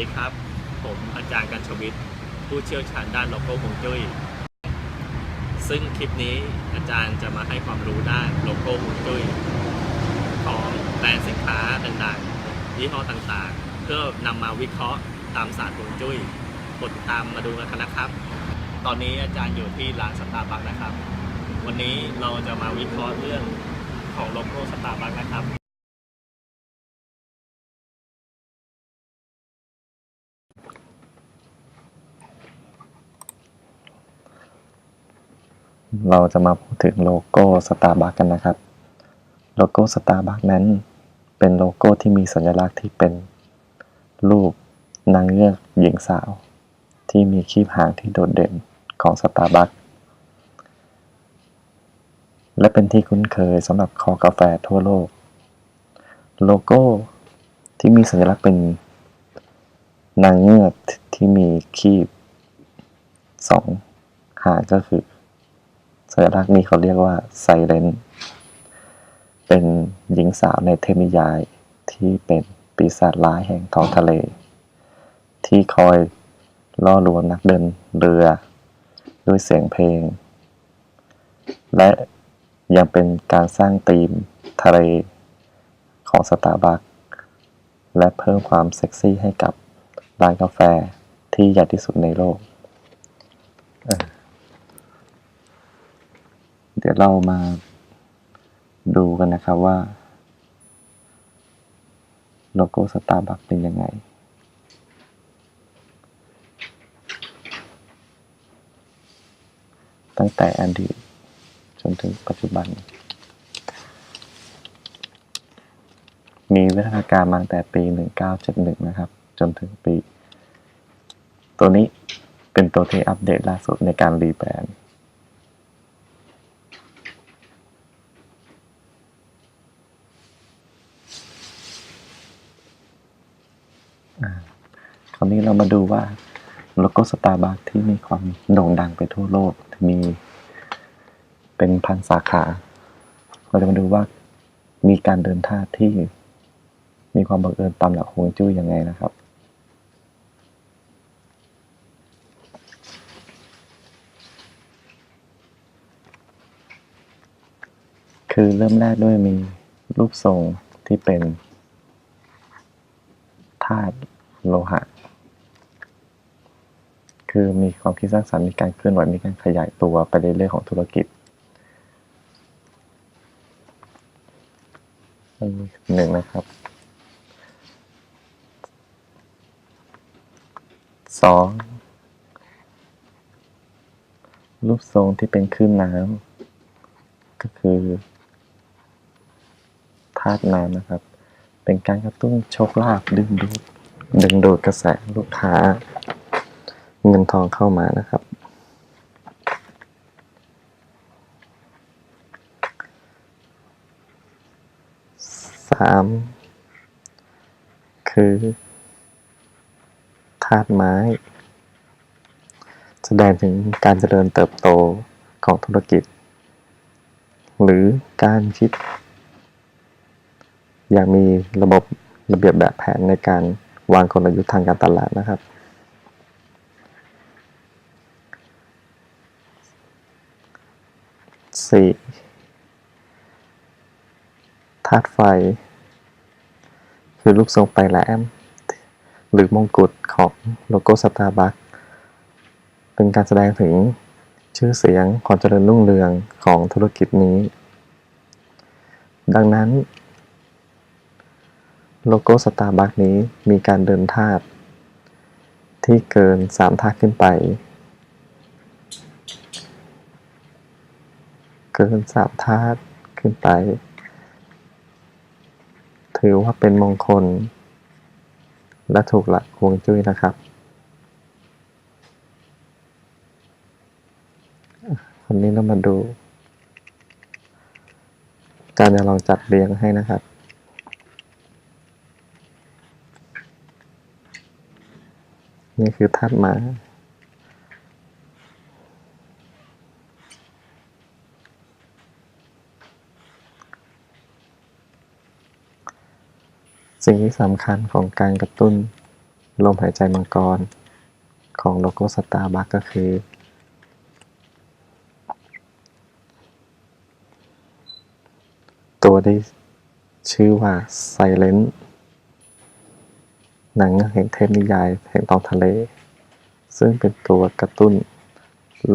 ดีครับ ผมอาจารย์กัญชวิทย์ผู้เชี่ยวชาญด้านโลโก้ฮวงจุ้ย ซึ่งคลิปนี้อาจารย์จะมาให้ความรู้ด้านโลโก้ฮวงจุ้ย ของแบรนด์สินค้าต่างๆยี่ห้อต่างๆ เพื่อนำมาวิเคราะห์ตามศาสตร์ฮวงจุ้ยกดติดตามมาดูกันนะครับ ตอนนี้อาจารย์อยู่ที่ร้านสตาร์บัคนะครับ วันนี้เราจะมาวิเคราะห์เรื่องของโลโก้สตาร์บัคนะครับ เราจะมาพูดถึงโลโก้สตาร์บัคกันนะครับ โลโก้สตาร์บัคนั้น เป็นโลโก้ที่มีสัญลักษณ์ที่เป็นรูปนางเงือกหญิงสาว ที่มีคีบหางที่โดดเด่นของสตาร์บัคและเป็นที่คุ้นเคยสำหรับคอกาแฟทั่วโลก โลโก้ที่มีสัญลักษณ์เป็นนางเงือกที่มีคีบสองหางก็คือ สัญลักษณ์นี้เขาเรียกว่าไซเรนเป็นหญิงสาวในเทพนิยายที่เป็นปีศาจร้ายแห่งท้องทะเล ที่คอยล่อลวงนักเดินเรือด้วยเสียงเพลง และยังเป็นการสร้างธีมทะเลของสตาร์บัคและเพิ่มความเซ็กซี่ให้กับร้านกาแฟที่ใหญ่ที่สุดในโลก ดี๋ยวเรามาดูกันนะครับว่า โลโก้สตาร์บัคเป็นยังไง ตั้งแต่อดีตจนถึงปัจจุบัน มีวิทยาการมาตั้งแต่ปี 1971 นะครับ จนถึงปี ตัวนี้เป็นตัวที่อัปเดตล่าสุดในการรีแบรนด์ คราวนี้เรามาดูว่าโลโก้สตาร์บัคที่มีความโด่งดังไปทั่วโลกมีเป็นพันสาขา เราจะมาดูว่ามีการเดินท่าที่มีความบังเอิญตามหลักฮวงจุ้ยยังไงนะครับ คือเริ่มแรกด้วยมีรูปทรงที่เป็นธาตุ โลหะ คือมีความคิดสร้างสรรค์มีการเคลื่อนไหวมีการขยายตัวไปเรื่อยๆของธุรกิจอันนี้หนึ่งนะครับสองรูปทรงที่เป็นคลื่นน้ำก็คือธาตุน้ำนะครับ เป็นการกระตุ้นโชคลาภดึงดูด ดึงดูดกระแสลูกค้า เงินทองเข้ามานะครับ สามคือธาตุไม้ แสดงถึงการเจริญเติบโตของธุรกิจ หรือการคิด อย่างมีระบบระเบียบแบบแผนในการ วางกลยุทธ์ทางการตลาดนะครับสี่ธาตุไฟ คือรูปทรงไปลายแหลม หรือมงกุฎของโลโก้สตาร์บัคเป็นการแสดงถึงชื่อเสียงความเจริญรุ่งเรืองของธุรกิจนี้ ดังนั้น โลโก้สตาร์บัคนี้มีการเดินธาตุที่เกิน 3 ธาตุขึ้นไป เกิน 3 ธาตุขึ้นไป ถือว่าเป็นมงคล และถูกหลักฮวงจุ้ยนะครับ วันนี้เรามาดู การจะลองจัดเรียงให้นะครับ นี่คือธาตุม้สิ่งที่สำคัญของการกระตุ้นลมหายใจมังกร ของโลโก้สตาร์บัคก็คือ ตัวที่ชื่อว่า Silent หนังแห่งเทพนิยายแห่งท้องทะเล ซึ่งเป็นตัวกระตุ้น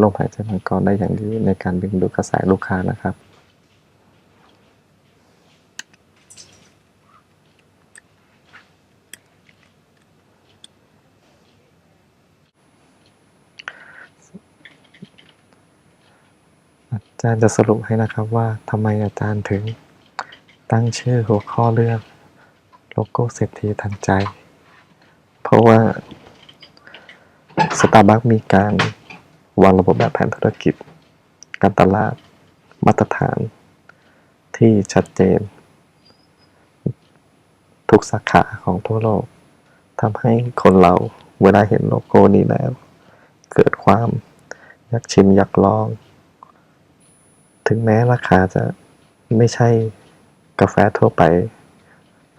ลมหายใจมังกรได้อย่างดีในการดึงดูดกระแสลูกค้านะครับอาจารย์จะสรุปให้นะครับว่าทำไมอาจารย์ถึงตั้งชื่อหัวข้อเรื่องโลโก้เศรษฐีทันใจ ราะว่าสตาร์บัคมีการวางระบบแบบแผนธุรกิจ การตลาดมาตรฐานที่ชัดเจน ทุกสาขาของทั่วโลกทำให้คนเราเวลาเห็นโลโก้นี้แล้ว เกิดความอยากชิมอยากลอง ถึงแม้ราคาจะไม่ใช่กาแฟทั่วไป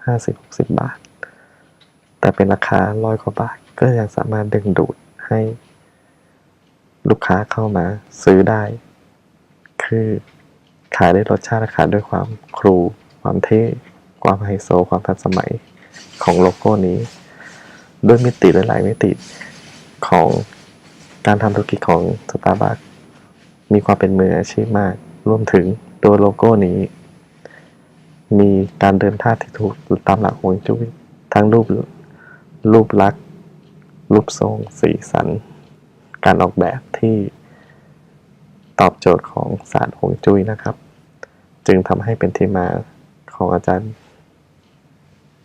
50-60 บาท แต่เป็นราคาร้อยกว่าบาท ก็ยังสามารถดึงดูดให้ลูกค้าเข้ามาซื้อได้ คือขายได้รสชาติและขายด้วยความครู ความเท่ ความไฮโซ ความทันสมัยของโลโก้นี้ ด้วยมิติหลาย ๆ มิติของการทำธุรกิจของสตาร์บัคมีความเป็นมืออาชีพมาก รวมถึงตัวโลโก้นี้ มีการเดินท่าที่ถูกตามหลักฮวงจุ้ยทั้งรูป รูปลักษณ์รูปทรงสีสัน การออกแบบที่ตอบโจทย์ของศาสตร์ฮวงจุ้ยนะครับ จึงทำให้เป็นที่มาของอาจารย์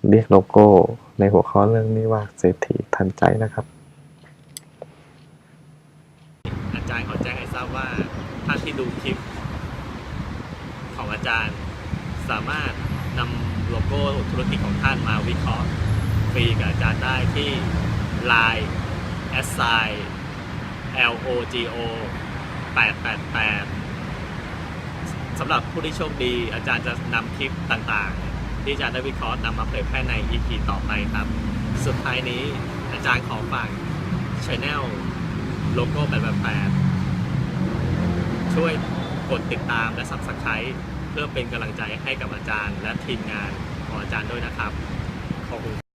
เรียกโลโก้ในหัวข้อเรื่องนี้ว่าเศรษฐีทันใจนะครับ อาจารย์ขอแจ้งให้ทราบว่าท่านที่ดูคลิปของอาจารย์ สามารถนำโลโก้ธุรกิจของท่านมาวิเคราะห์ ฟรีกับอาจารย์ได้ที่ Line s i l o g o 888สำหรับผู้ที่โชคดีอาจารย์จะนำคลิปต่างๆ ที่อาจารย์ได้วิเคราะห์นำมาเผยแพร่ใน EP ต่อไปครับ สุดท้ายนี้อาจารย์ขอฝาก Channel โลโก้888 ช่วยกดติดตามและ Subscribe เพื่อเป็นกำลังใจให้กับอาจารย์ และทีมงานของอาจารย์ด้วยนะครับ ขอบคุณ